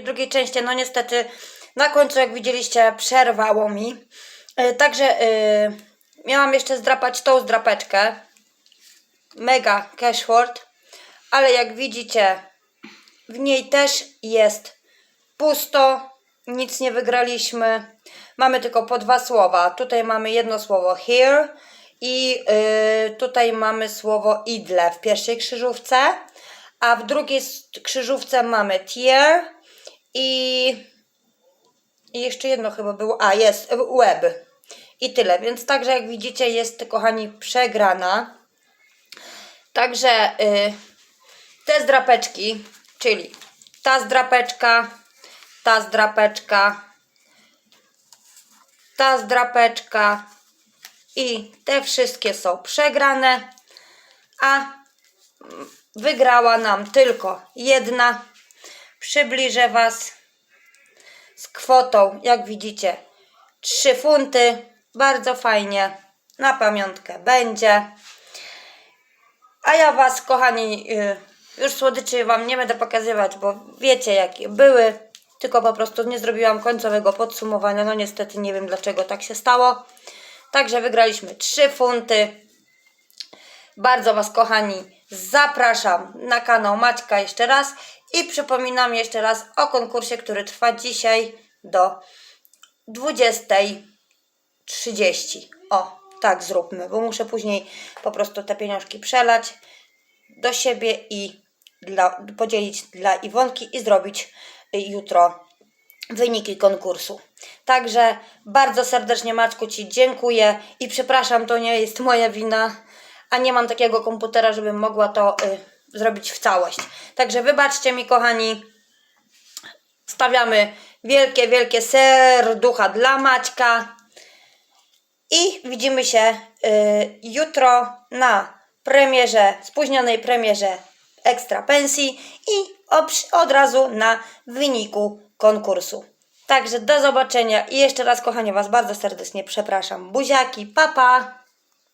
W drugiej części, no niestety, na końcu, jak widzieliście, przerwało mi. E, Także e, miałam jeszcze zdrapać tą zdrapeczkę. Mega cashword. Ale jak widzicie, w niej też jest pusto. Nic nie wygraliśmy. Mamy tylko po dwa słowa. Tutaj mamy jedno słowo here i y, tutaj mamy słowo idle w pierwszej krzyżówce, a w drugiej krzyżówce mamy tier i, i jeszcze jedno chyba było, a jest web. I tyle, więc także jak widzicie jest, kochani, przegrana. Także y, te zdrapeczki, czyli ta zdrapeczka, ta zdrapeczka, ta zdrapeczka i te wszystkie są przegrane, a wygrała nam tylko jedna. Przybliżę Was z kwotą, jak widzicie, 3 funty. Bardzo fajnie, na pamiątkę będzie. A ja Was, kochani, y, już słodyczy Wam nie będę pokazywać, bo wiecie jakie były. Tylko po prostu nie zrobiłam końcowego podsumowania. No niestety nie wiem dlaczego tak się stało. Także wygraliśmy 3 funty. Bardzo Was, kochani, zapraszam na kanał Maćka jeszcze raz. I przypominam jeszcze raz o konkursie, który trwa dzisiaj do 20.30. O, tak zróbmy, bo muszę później po prostu te pieniążki przelać do siebie i dla, podzielić dla Iwonki i zrobić jutro wyniki konkursu. Także bardzo serdecznie Maczku Ci dziękuję i przepraszam, to nie jest moja wina, a nie mam takiego komputera, żebym mogła to y, zrobić w całość. Także wybaczcie mi kochani, stawiamy wielkie, wielkie serducha dla Maćka. I widzimy się y, jutro na premierze, spóźnionej premierze Ekstra Pensji i od razu na wyniku konkursu. Także do zobaczenia i jeszcze raz kochanie Was bardzo serdecznie przepraszam. Buziaki, papa! Pa.